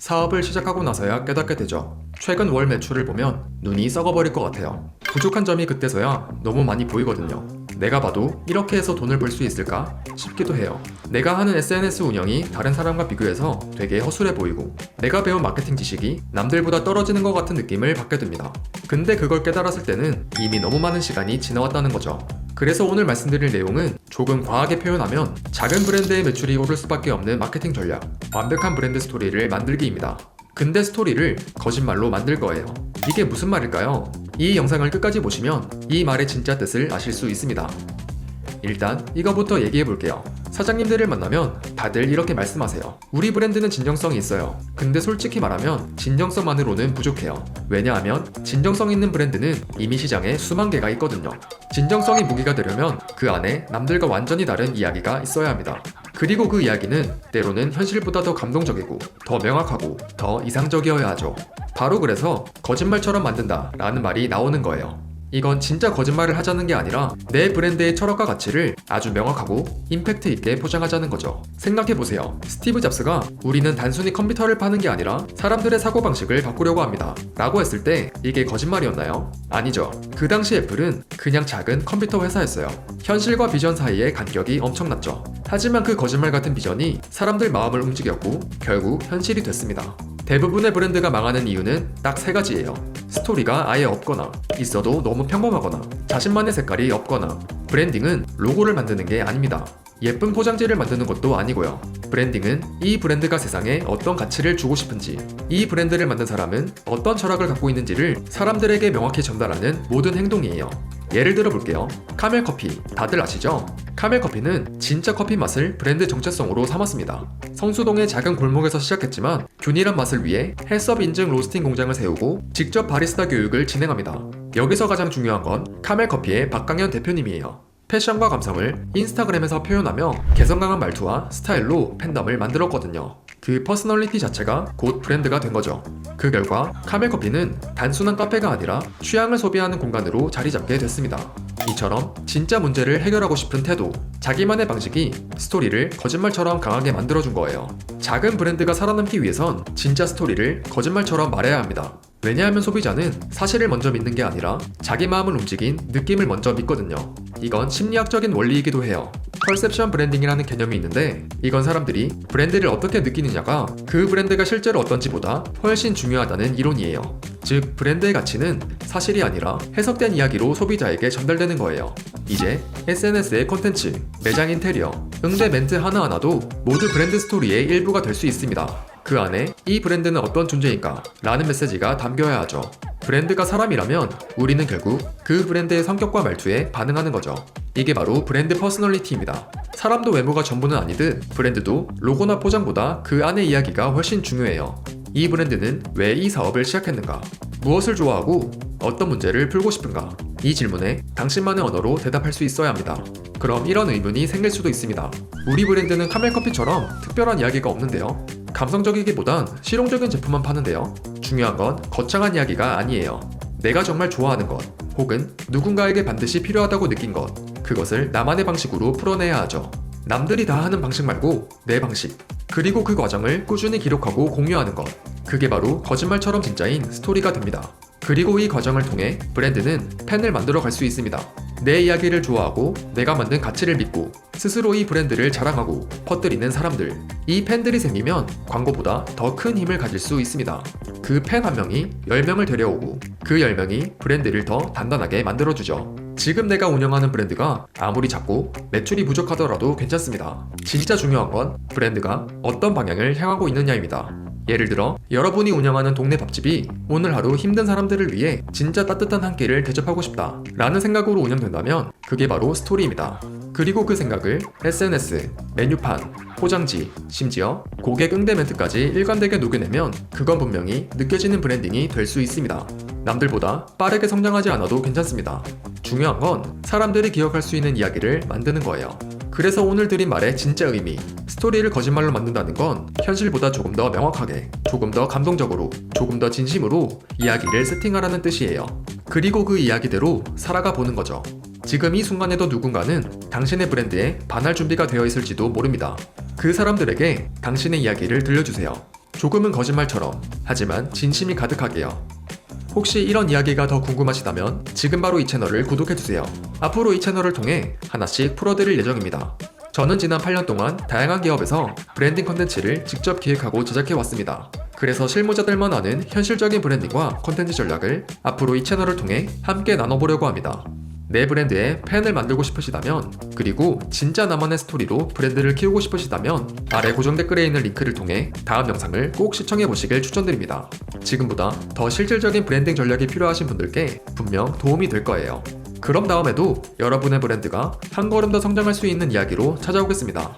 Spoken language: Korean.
사업을 시작하고 나서야 깨닫게 되죠. 최근 월 매출을 보면 눈이 썩어버릴 것 같아요. 부족한 점이 그때서야 너무 많이 보이거든요. 내가 봐도 이렇게 해서 돈을 벌 수 있을까 싶기도 해요. 내가 하는 SNS 운영이 다른 사람과 비교해서 되게 허술해 보이고 내가 배운 마케팅 지식이 남들보다 떨어지는 것 같은 느낌을 받게 됩니다. 근데 그걸 깨달았을 때는 이미 너무 많은 시간이 지나왔다는 거죠. 그래서 오늘 말씀드릴 내용은 조금 과하게 표현하면 작은 브랜드의 매출이 오를 수밖에 없는 마케팅 전략, 완벽한 브랜드 스토리를 만들기입니다. 근데 스토리를 거짓말로 만들 거예요. 이게 무슨 말일까요? 이 영상을 끝까지 보시면 이 말의 진짜 뜻을 아실 수 있습니다. 일단 이거부터 얘기해 볼게요. 사장님들을 만나면 다들 이렇게 말씀하세요. 우리 브랜드는 진정성이 있어요. 근데 솔직히 말하면 진정성만으로는 부족해요. 왜냐하면 진정성 있는 브랜드는 이미 시장에 수만 개가 있거든요. 진정성이 무기가 되려면 그 안에 남들과 완전히 다른 이야기가 있어야 합니다. 그리고 그 이야기는 때로는 현실보다 더 감동적이고 더 명확하고 더 이상적이어야 하죠. 바로 그래서 거짓말처럼 만든다 라는 말이 나오는 거예요. 이건 진짜 거짓말을 하자는 게 아니라 내 브랜드의 철학과 가치를 아주 명확하고 임팩트 있게 포장하자는 거죠. 생각해보세요. 스티브 잡스가 우리는 단순히 컴퓨터를 파는 게 아니라 사람들의 사고방식을 바꾸려고 합니다. 라고 했을 때 이게 거짓말이었나요? 아니죠. 그 당시 애플은 그냥 작은 컴퓨터 회사였어요. 현실과 비전 사이의 간격이 엄청났죠. 하지만 그 거짓말 같은 비전이 사람들 마음을 움직였고 결국 현실이 됐습니다. 대부분의 브랜드가 망하는 이유는 딱 세 가지예요. 스토리가 아예 없거나, 있어도 너무 평범하거나, 자신만의 색깔이 없거나, 브랜딩은 로고를 만드는 게 아닙니다. 예쁜 포장지를 만드는 것도 아니고요. 브랜딩은 이 브랜드가 세상에 어떤 가치를 주고 싶은지, 이 브랜드를 만든 사람은 어떤 철학을 갖고 있는지를 사람들에게 명확히 전달하는 모든 행동이에요. 예를 들어 볼게요. 카멜 커피 다들 아시죠? 카멜 커피는 진짜 커피 맛을 브랜드 정체성으로 삼았습니다. 성수동의 작은 골목에서 시작했지만 균일한 맛을 위해 헬스업 인증 로스팅 공장을 세우고 직접 바리스타 교육을 진행합니다. 여기서 가장 중요한 건 카멜 커피의 박강현 대표님이에요. 패션과 감성을 인스타그램에서 표현하며 개성 강한 말투와 스타일로 팬덤을 만들었거든요. 그 퍼스널리티 자체가 곧 브랜드가 된 거죠. 그 결과 카멜커피는 단순한 카페가 아니라 취향을 소비하는 공간으로 자리 잡게 됐습니다. 이처럼 진짜 문제를 해결하고 싶은 태도, 자기만의 방식이 스토리를 거짓말처럼 강하게 만들어준 거예요. 작은 브랜드가 살아남기 위해선 진짜 스토리를 거짓말처럼 말해야 합니다. 왜냐하면 소비자는 사실을 먼저 믿는 게 아니라 자기 마음을 움직인 느낌을 먼저 믿거든요. 이건 심리학적인 원리이기도 해요. 퍼셉션 브랜딩이라는 개념이 있는데 이건 사람들이 브랜드를 어떻게 느끼느냐가 그 브랜드가 실제로 어떤지보다 훨씬 중요하다는 이론이에요. 즉 브랜드의 가치는 사실이 아니라 해석된 이야기로 소비자에게 전달되는 거예요. 이제 SNS의 콘텐츠, 매장 인테리어, 응대 멘트 하나하나도 모두 브랜드 스토리의 일부가 될 수 있습니다. 그 안에 이 브랜드는 어떤 존재인가? 라는 메시지가 담겨야 하죠. 브랜드가 사람이라면 우리는 결국 그 브랜드의 성격과 말투에 반응하는 거죠. 이게 바로 브랜드 퍼스널리티입니다. 사람도 외모가 전부는 아니듯 브랜드도 로고나 포장보다 그 안의 이야기가 훨씬 중요해요. 이 브랜드는 왜 이 사업을 시작했는가? 무엇을 좋아하고 어떤 문제를 풀고 싶은가? 이 질문에 당신만의 언어로 대답할 수 있어야 합니다. 그럼 이런 의문이 생길 수도 있습니다. 우리 브랜드는 카멜 커피처럼 특별한 이야기가 없는데요. 감성적이기보단 실용적인 제품만 파는데요. 중요한 건 거창한 이야기가 아니에요. 내가 정말 좋아하는 것, 혹은 누군가에게 반드시 필요하다고 느낀 것, 그것을 나만의 방식으로 풀어내야 하죠. 남들이 다 하는 방식 말고 내 방식. 그리고 그 과정을 꾸준히 기록하고 공유하는 것. 그게 바로 거짓말처럼 진짜인 스토리가 됩니다. 그리고 이 과정을 통해 브랜드는 팬을 만들어 갈 수 있습니다. 내 이야기를 좋아하고 내가 만든 가치를 믿고 스스로 이 브랜드를 자랑하고 퍼뜨리는 사람들. 이 팬들이 생기면 광고보다 더 큰 힘을 가질 수 있습니다. 그 팬 한 명이 10명을 데려오고 그 10명이 브랜드를 더 단단하게 만들어주죠. 지금 내가 운영하는 브랜드가 아무리 작고 매출이 부족하더라도 괜찮습니다. 진짜 중요한 건 브랜드가 어떤 방향을 향하고 있느냐입니다. 예를 들어 여러분이 운영하는 동네 밥집이 오늘 하루 힘든 사람들을 위해 진짜 따뜻한 한 끼를 대접하고 싶다 라는 생각으로 운영된다면 그게 바로 스토리입니다. 그리고 그 생각을 SNS, 메뉴판, 포장지, 심지어 고객 응대 멘트까지 일관되게 녹여내면 그건 분명히 느껴지는 브랜딩이 될 수 있습니다. 남들보다 빠르게 성장하지 않아도 괜찮습니다. 중요한 건 사람들이 기억할 수 있는 이야기를 만드는 거예요. 그래서 오늘 드린 말의 진짜 의미, 스토리를 거짓말로 만든다는 건 현실보다 조금 더 명확하게, 조금 더 감동적으로, 조금 더 진심으로 이야기를 세팅하라는 뜻이에요. 그리고 그 이야기대로 살아가 보는 거죠. 지금 이 순간에도 누군가는 당신의 브랜드에 반할 준비가 되어 있을지도 모릅니다. 그 사람들에게 당신의 이야기를 들려주세요. 조금은 거짓말처럼 하지만 진심이 가득하게요. 혹시 이런 이야기가 더 궁금하시다면 지금 바로 이 채널을 구독해주세요. 앞으로 이 채널을 통해 하나씩 풀어드릴 예정입니다. 저는 지난 8년 동안 다양한 기업에서 브랜딩 컨텐츠를 직접 기획하고 제작해왔습니다. 그래서 실무자들만 아는 현실적인 브랜딩과 컨텐츠 전략을 앞으로 이 채널을 통해 함께 나눠보려고 합니다. 내 브랜드에 팬을 만들고 싶으시다면 그리고 진짜 나만의 스토리로 브랜드를 키우고 싶으시다면 아래 고정 댓글에 있는 링크를 통해 다음 영상을 꼭 시청해 보시길 추천드립니다. 지금보다 더 실질적인 브랜딩 전략이 필요하신 분들께 분명 도움이 될 거예요. 그럼 다음에도 여러분의 브랜드가 한 걸음 더 성장할 수 있는 이야기로 찾아오겠습니다.